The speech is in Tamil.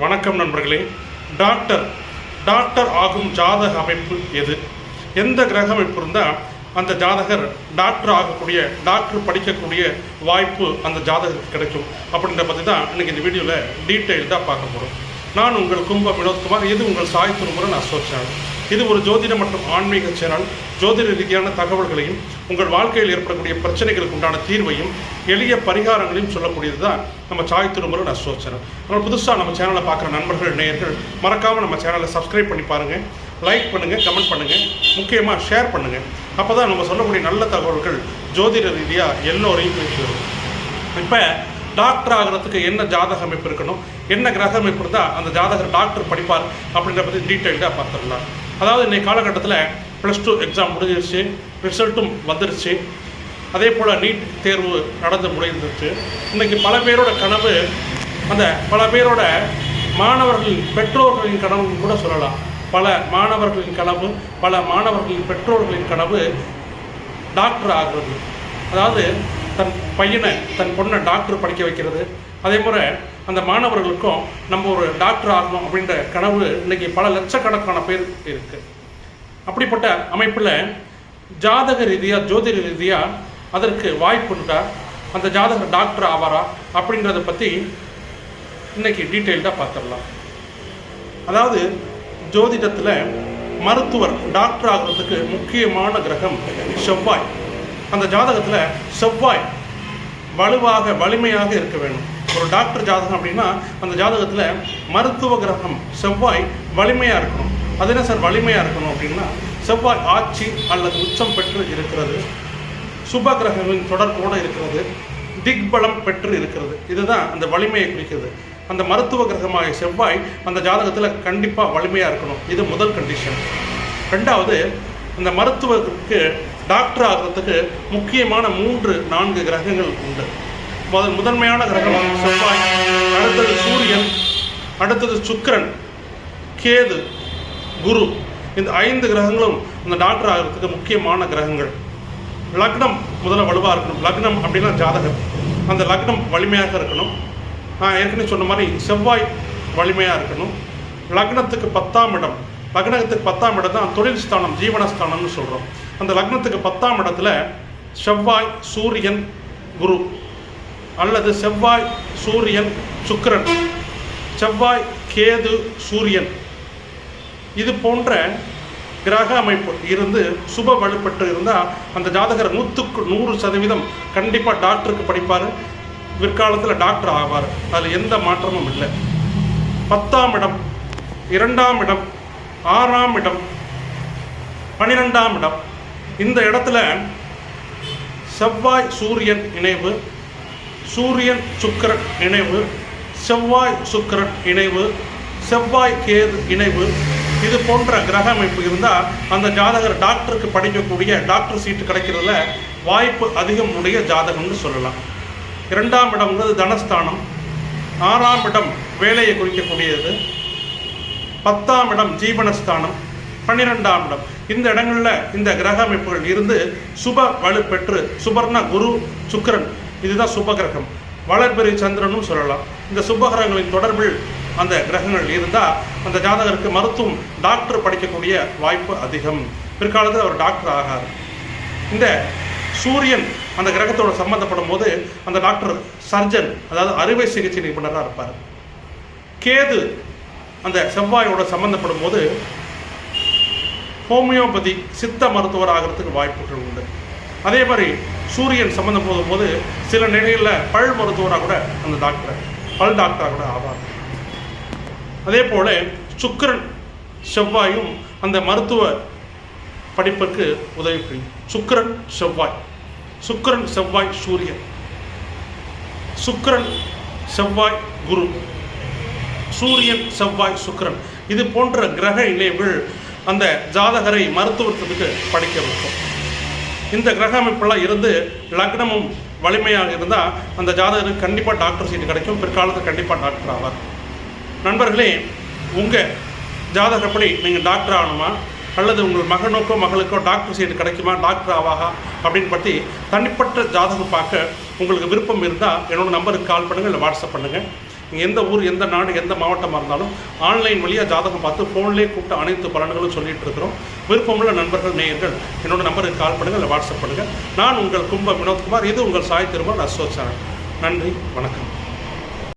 வணக்கம் நண்பர்களே. டாக்டர் டாக்டர் ஆகும் ஜாதக அமைப்பு எது? எந்த கிரக அமைப்பு இருந்தால் அந்த ஜாதகர் டாக்டர் ஆகக்கூடிய டாக்டர் படிக்கக்கூடிய வாய்ப்பு அந்த ஜாதகருக்கு கிடைக்கும். அப்படின்ற பற்றி தான் இன்னைக்கு இந்த வீடியோவில் டீட்டெயில்டாக பார்க்க போகிறோம் நான் உங்கள் கும்ப வினோத்குமார் இது உங்கள் சாய் திருமுருகன் நான் சேனல் இது ஒரு ஜோதிட மற்றும் ஆன்மீக சேனல். ஜோதிட ரீதியான தகவல்களையும் உங்கள் வாழ்க்கையில் ஏற்படக்கூடிய பிரச்சனைகளுக்கு உண்டான தீர்வையும் எளிய பரிகாரங்களையும் சொல்லக்கூடியது தான் நம்ம சாய் திருமுருகன் அசோக் சேனல். அதனால் புதுசாக நம்ம சேனலை பார்க்குற நண்பர்கள் நேயர்கள் மறக்காமல் நம்ம சேனலை சப்ஸ்கிரைப் பண்ணி பாருங்கள் லைக் பண்ணுங்கள் கமெண்ட் பண்ணுங்கள் முக்கியமாக ஷேர் பண்ணுங்கள் அப்போ தான் நம்ம சொல்லக்கூடிய நல்ல தகவல்கள் ஜோதிட ரீதியாக எல்லோரையும் போய் வரும். இப்போ டாக்டர் ஆகிறதுக்கு என்ன ஜாதக அமைப்பு இருக்கணும்? என்ன கிரக அமைப்பு இருந்தால் அந்த ஜாதகர் டாக்டர் படிப்பார் அப்படின்ற பற்றி டீட்டெயில்டாக பார்த்துடலாம். அதாவது இன்றைய காலகட்டத்தில் ப்ளஸ் டூ எக்ஸாம் முடிஞ்சிருச்சு ரிசல்ட்டும் வந்துருச்சு. அதே போல் நீட் தேர்வு நடந்து முடிந்துருச்சு. இன்றைக்கி பல பேரோட கனவு அந்த பல பேரோட மாணவர்களின் பெற்றோர்களின் கனவு கூட சொல்லலாம். பல மாணவர்களின் கனவு பல மாணவர்களின் பெற்றோர்களின் கனவு டாக்டர் ஆகிறது. அதாவது தன் பையனை தன் பொண்ணை டாக்டர் படிக்க வைக்கிறது. அதே போல் அந்த மாணவர்களுக்கும் நம்ம ஒரு டாக்டர் ஆகணும் அப்படின்ற கனவு இன்னைக்கு பல லட்சக்கணக்கான பேர் இருக்கு. அப்படிப்பட்ட அமைப்பில் ஜாதக ரீதியாக ஜோதிட ரீதியாக அதற்கு வாய்ப்புண்டா அந்த ஜாதகர் டாக்டர் ஆவாரா? அப்படின்றத பற்றி இன்னைக்கு டீட்டெயில்டாக பார்த்துடலாம். அதாவது ஜோதிடத்தில் மருத்துவர் டாக்டர் ஆகிறதுக்கு முக்கியமான கிரகம் செவ்வாய். அந்த ஜாதகத்தில் செவ்வாய் வலுவாக வலிமையாக இருக்க வேண்டும். ஒரு டாக்டர் ஜாதகம் அப்படின்னா அந்த ஜாதகத்தில் மருத்துவ கிரகம் செவ்வாய் வலிமையாக இருக்கணும். அது என்ன சார் வலிமையாக இருக்கணும் அப்படின்னா செவ்வாய் ஆட்சி அல்லது உச்சம் பெற்று இருக்கிறது. சுப கிரகங்களின் தொடர்போடு இருக்கிறது. திக்பலம் பெற்று இருக்கிறது. இதுதான் அந்த வலிமையை குறிக்கிறது. அந்த மருத்துவ கிரகமாக செவ்வாய் அந்த ஜாதகத்தில் கண்டிப்பாக வலிமையாக இருக்கணும். இது முதல் கண்டிஷன் ரெண்டாவது அந்த மருத்துவத்துக்கு டாக்டர் ஆகிறதுக்கு முக்கியமான மூன்று நான்கு கிரகங்கள் உண்டு. முதல் முதன்மையான கிரகம் செவ்வாய். அடுத்தது சூரியன் அடுத்தது சுக்கிரன் கேது குரு. இந்த ஐந்து கிரகங்களும் இந்த டாக்டர் ஆகிறதுக்கு முக்கியமான கிரகங்கள். லக்னம் முதல்ல வலுவாக இருக்கணும். லக்னம் அப்படின்னா ஜாதகம். அந்த லக்னம் வலிமையாக இருக்கணும். நான் ஏற்கனவே சொன்ன மாதிரி செவ்வாய் வலிமையாக இருக்கணும். லக்னத்துக்கு பத்தாம் இடம். லக்னத்துக்கு பத்தாம் இடம் தான் தொழில் ஸ்தானம் ஜீவனஸ்தானம்னு சொல்கிறோம் அந்த லக்னத்துக்கு பத்தாம் இடத்துல செவ்வாய் சூரியன் குரு. அல்லது செவ்வாய் சூரியன் சுக்கரன். செவ்வாய் கேது சூரியன். இது போன்ற கிரக அமைப்பு இருந்து சுப வலுப்பட்டு இருந்தால் அந்த ஜாதகர் நூற்றுக்கு நூறு சதவீதம் கண்டிப்பாக டாக்டருக்கு படிப்பார். பிற்காலத்தில் டாக்டர் ஆவார். அதில் எந்த மாற்றமும் இல்லை. பத்தாம் இடம் இரண்டாம் இடம் ஆறாம் இடம் பன்னிரெண்டாம் இடம். இந்த இடத்துல செவ்வாய் சூரியன் இணைவு சூரியன் சுக்கிரன் இணைவு செவ்வாய் சுக்கிரன் இணைவு செவ்வாய் கேது இணைவு. இது போன்ற கிரக அமைப்பு இருந்தால் அந்த ஜாதகர் டாக்டருக்கு படிக்கக்கூடிய டாக்டர் சீட்டு கிடைக்கிறதுல வாய்ப்பு அதிகம் உடைய ஜாதகம்னு சொல்லலாம். இரண்டாம் இடம்ங்கிறது தனஸ்தானம். ஆறாம் இடம் வேலையை குறிக்கக்கூடியது. பத்தாம் இடம் ஜீவனஸ்தானம். பன்னிரெண்டாம் இடம். இந்த இடங்களில் இந்த கிரக அமைப்புகள் இருந்து சுப வலு பெற்று சுபர்ண குரு சுக்கரன் இதுதான் சுப கிரகம் வளர்பெரி சந்திரனும் சொல்லலாம். இந்த சுப கிரகங்களின் தொடர்பில் அந்த கிரகங்கள் இருந்தால் அந்த ஜாதகருக்கு மருத்துவம் டாக்டர் படிக்கக்கூடிய வாய்ப்பு அதிகம். பிற்காலத்தில் அவர் டாக்டர் ஆகார். இந்த சூரியன் அந்த கிரகத்தோட சம்மந்தப்படும் போது அந்த டாக்டர் சர்ஜன் அதாவது அறுவை சிகிச்சை நிபுணராக இருப்பார். கேது அந்த செவ்வாயோட சம்மந்தப்படும் போது ஹோமியோபதி சித்த மருத்துவர் ஆகிறதுக்கு வாய்ப்புகள் உண்டு. அதே மாதிரி சூரியன் சம்மந்தம் போதும் போது சில நிலைகளில் பல் மருத்துவராக கூட அந்த டாக்டர் பல் டாக்டராக கூட ஆவார். அதே போல் சுக்கிரன் செவ்வாயும் அந்த மருத்துவ படிப்பிற்கு உதவி புரியும். சுக்கிரன் செவ்வாய். சுக்கிரன் செவ்வாய் சூரியன். சுக்கிரன் செவ்வாய் குரு. சூரியன் செவ்வாய் சுக்கிரன். இது போன்ற கிரக இணைவுகள் அந்த ஜாதகரை மருத்துவத்துக்கு படிக்க வைக்கும். இந்த கிரக அமைப்பெல்லாம் இருந்து லக்னமும் வலிமையாக இருந்தால் அந்த ஜாதகருக்கு கண்டிப்பாக டாக்டர் சீட்டு கிடைக்கும். பிற்காலத்தில் கண்டிப்பாக டாக்டர் ஆவார். நண்பர்களே உங்கள் ஜாதகப்படி நீங்கள் டாக்டர் ஆகணுமா? அல்லது உங்கள் மகனுக்கோ மகளுக்கோ டாக்டர் சீட்டு கிடைக்குமா? டாக்டர் ஆவாகா அப்படின்னு பற்றி தனிப்பட்ட ஜாதகம் பார்க்க உங்களுக்கு விருப்பம் இருந்தால் என்னோடய நம்பருக்கு கால் பண்ணுங்கள் இல்லை வாட்ஸ்அப் பண்ணுங்கள் எந்த ஊர் எந்த நாடு எந்த மாவட்டமாக இருந்தாலும் ஆன்லைன் வழியாக ஜாதகம் பார்த்து ஃபோன்லேயே கூப்பிட்டு அனைத்து பலன்களும் சொல்லிட்டு இருக்கிறோம். விருப்பமுள்ள நண்பர்கள் நேயர்கள் என்னோட நம்பருக்கு கால் பண்ணுங்கள் இல்லை வாட்ஸ்அப் பண்ணுங்கள் நான் உங்கள் கும்ப வினோத்குமார் இது உங்கள் சாய் திருமல் அசோ சேனல். நன்றி வணக்கம்.